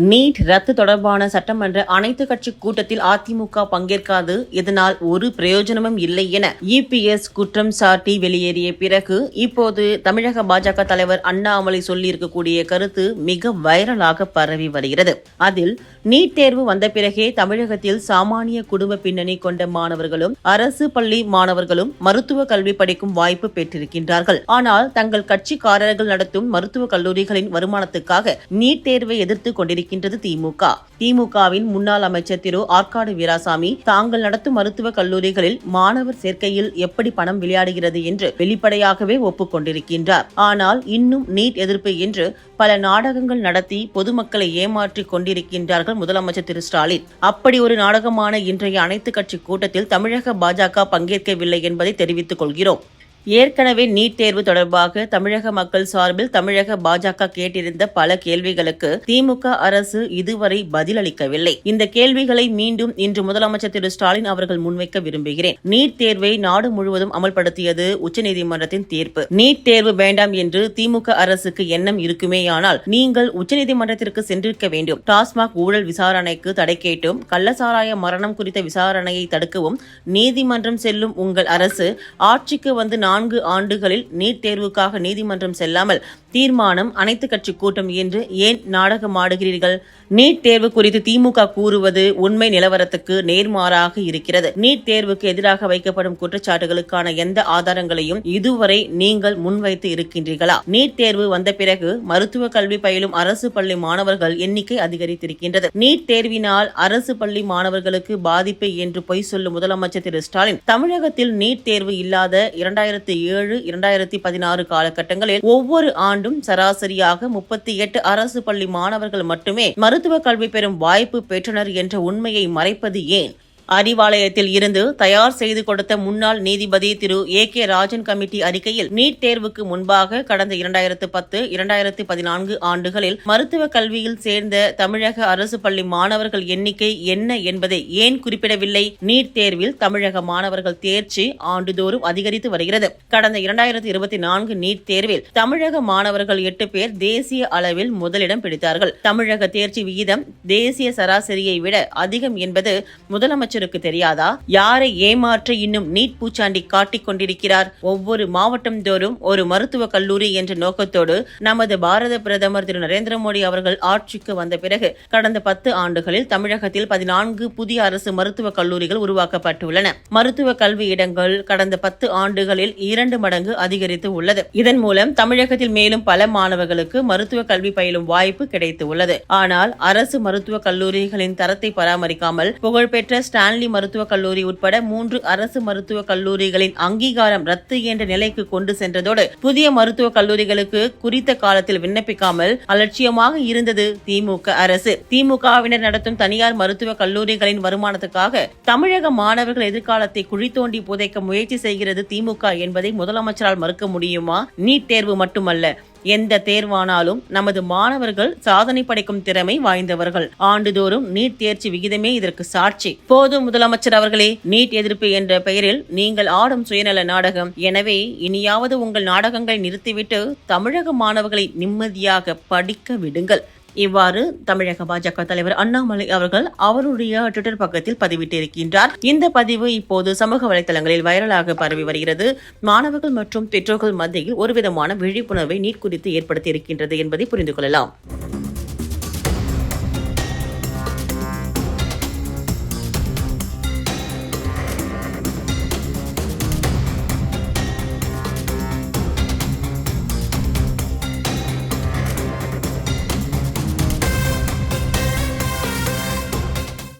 NEET ரத்து தொடர்பான சட்டமன்ற அனைத்து கட்சி கூட்டத்தில் அதிமுக பங்கேற்காது. இதனால் ஒரு பிரயோஜனமும் இல்லை என இபிஎஸ் குற்றம் சாட்டி வெளியேறிய பிறகு இப்போது தமிழக பாஜக தலைவர் அண்ணாமலை சொல்லியிருக்கக்கூடிய கருத்து மிக வைரலாக பரவி வருகிறது. அதில் நீட் தேர்வு வந்த பிறகே தமிழகத்தில் சாமானிய குடும்ப பின்னணி கொண்ட மாணவர்களும் அரசு பள்ளி மாணவர்களும் மருத்துவ கல்வி படிக்கும் வாய்ப்பு பெற்றிருக்கின்றார்கள். ஆனால் தங்கள் கட்சிக்காரர்கள் நடத்தும் மருத்துவக் கல்லூரிகளின் வருமானத்துக்காக நீட் தேர்வை எதிர்த்து இருக்கின்றது திமுக. திமுகவின் முன்னாள் அமைச்சர் திரு ஆற்காடு வீராசாமி தாங்கள் நடத்தும் மருத்துவக் கல்லூரிகளில் மாணவர் சேர்க்கையில் எப்படி பணம் விளையாடுகிறது என்று வெளிப்படையாகவே ஒப்புக்கொண்டிருக்கின்றார் ஆனால் இன்னும் நீட் எதிர்ப்பு என்று பல நாடகங்கள் நடத்தி பொதுமக்களை ஏமாற்றிக் கொண்டிருக்கின்றார்கள் முதலமைச்சர் திரு ஸ்டாலின். அப்படி ஒரு நாடகமான இன்றைய அனைத்து கட்சி கூட்டத்தில் தமிழக பாஜக பங்கேற்கவில்லை என்பதை தெரிவித்துக் கொள்கிறோம். ஏற்கனவே நீட் தேர்வு தொடர்பாக தமிழக மக்கள் சார்பில் தமிழக பாஜக கேட்டிருந்த பல கேள்விகளுக்கு திமுக அரசு இதுவரை பதிலளிக்கவில்லை. இந்த கேள்விகளை மீண்டும் இன்று முதலமைச்சர் திரு ஸ்டாலின் அவர்கள் முன்வைக்க விரும்புகிறேன். நீட் தேர்வை நாடு முழுவதும் அமல்படுத்தியது உச்சநீதிமன்றத்தின் தீர்ப்பு. நீட் தேர்வு வேண்டாம் என்று திமுக அரசுக்கு எண்ணம் இருக்குமேயானால் நீங்கள் உச்சநீதிமன்றத்திற்கு சென்றிருக்க வேண்டும். டாஸ்மாக் ஊழல் விசாரணைக்கு தடை கேட்டும் கள்ளசாராய மரணம் குறித்த விசாரணையை தடுக்கவும் நீதிமன்றம் செல்லும் உங்கள் அரசு ஆட்சிக்கு வந்து நான் நான்கு ஆண்டுகளில் நீட் தேர்வுக்காக நீதிமன்றம் செல்லாமல் தீர்மானம் அனைத்து கட்சி கூட்டம் என்று ஏன் நாடகமாடுகிறீர்கள்? நீட் தேர்வு குறித்து திமுக கூறுவது உண்மை நிலவரத்துக்கு நேர்மாறாக இருக்கிறது. நீட் தேர்வுக்கு எதிராக வைக்கப்படும் குற்றச்சாட்டுகளுக்கான எந்த ஆதாரங்களையும் இதுவரை நீங்கள் முன்வைத்து இருக்கின்றீர்களா? நீட் தேர்வு வந்த பிறகு மருத்துவ கல்வி பயிலும் அரசு பள்ளி மாணவர்கள் எண்ணிக்கை அதிகரித்திருக்கின்றது. நீட் தேர்வினால் அரசு பள்ளி மாணவர்களுக்கு பாதிப்பு என்று பொய் சொல்லும் முதலமைச்சர் திரு. ஸ்டாலின் தமிழகத்தில் நீட் தேர்வு இல்லாத இரண்டாயிரத்தி ஏழு இரண்டாயிரத்தி பதினாறு காலகட்டங்களில் ஒவ்வொரு ஆண்டு ஆண்டும் சராசரியாக முப்பத்தி எட்டு அரசு பள்ளி மாணவர்கள் மட்டுமே மருத்துவ கல்வி பெறும் வாய்ப்பு பெற்றனர் என்ற உண்மையை மறைப்பது ஏன்? அறிவாலயத்தில் இருந்து தயார் செய்து கொடுத்த முன்னாள் நீதிபதி Thiru A K Rajan committee அறிக்கையில் நீட் தேர்வுக்கு முன்பாக கடந்த இரண்டாயிரத்து பத்து இரண்டாயிரத்து பதினான்கு ஆண்டுகளில் மருத்துவ கல்வியில் சேர்ந்த தமிழக அரசு பள்ளி மாணவர்கள் எண்ணிக்கை என்ன என்பதை ஏன் குறிப்பிடவில்லை? நீட் தேர்வில் தமிழக மாணவர்கள் தேர்ச்சி ஆண்டுதோறும் அதிகரித்து வருகிறது. கடந்த இரண்டாயிரத்தி இருபத்தி நான்கு நீட் தேர்வில் தமிழக மாணவர்கள் எட்டு பேர் தேசிய அளவில் முதலிடம் பிடித்தார்கள். தமிழக தேர்ச்சி விகிதம் தேசிய சராசரியை விட அதிகம் என்பது முதலமைச்சர் அமைச்சருக்கு தெரியாதா? யாரை ஏமாற்ற இன்னும் நீட் பூச்சாண்டி காட்டிக் கொண்டிருக்கிறார்? ஒவ்வொரு மாவட்டம் தோறும் ஒரு மருத்துவக் கல்லூரி என்ற நோக்கத்தோடு நமது பாரத பிரதமர் திரு நரேந்திர மோடி அவர்கள் ஆட்சிக்கு வந்த பிறகு கடந்த பத்து ஆண்டுகளில் தமிழகத்தில் பதினான்கு புதிய அரசு மருத்துவக் கல்லூரிகள் உருவாக்கப்பட்டுள்ளன. மருத்துவ கல்வி இடங்கள் கடந்த பத்து ஆண்டுகளில் இரண்டு மடங்கு அதிகரித்து உள்ளது. இதன் மூலம் தமிழகத்தில் மேலும் பல மாணவர்களுக்கு மருத்துவ கல்வி பயிலும் வாய்ப்பு கிடைத்து உள்ளது ஆனால் அரசு மருத்துவக் கல்லூரிகளின் தரத்தை பராமரிக்காமல் புகழ்பெற்ற ஸ்டான்லி மருத்துவக் கல்லூரி உட்பட மூன்று அரசு மருத்துவக் கல்லூரிகளின் அங்கீகாரம் ரத்து என்ற நிலைக்கு கொண்டு சென்றதோடு புதிய மருத்துவக் கல்லூரிகளுக்கு குறித்த காலத்தில் விண்ணப்பிக்காமல் அலட்சியமாக இருந்தது திமுக அரசு. திமுகவினர் நடத்தும் தனியார் மருத்துவக் கல்லூரிகளின் வருமானத்துக்காக தமிழக மாணவர்கள் எதிர்காலத்தை குழி தோண்டி புதைக்க முயற்சி செய்கிறது திமுக என்பதை முதலமைச்சரால் மறுக்க முடியுமா? நீட் தேர்வு மட்டுமல்ல. எந்த தேர்வானாலும் நமது மாணவர்கள் சாதனை படைக்கும் திறமை வாய்ந்தவர்கள். ஆண்டுதோறும் நீட் தேர்ச்சி விகிதமே இதற்கு சாட்சி. போதும் முதலமைச்சர் அவர்களே நீட் எதிர்ப்பு என்ற பெயரில் நீங்கள் ஆடும் சுயநல நாடகம். எனவே இனியாவது உங்கள் நாடகங்களை நிறுத்திவிட்டு தமிழக மாணவர்களை நிம்மதியாக படிக்க விடுங்கள். இவ்வாறு தமிழக பாஜக தலைவர் அண்ணாமலை அவர்கள் அவருடைய ட்விட்டர் பக்கத்தில் பதிவிட்டிருக்கின்றார். இந்த பதிவு இப்போது சமூக வலைதளங்களில் வைரலாக பரவி வருகிறது. மாணவர்கள் மற்றும் பெற்றோர்கள் மத்தியில் ஒருவிதமான விழிப்புணர்வை நீட் குறித்து ஏற்படுத்தி இருக்கின்றது என்பதை புரிந்து கொள்ளலாம்.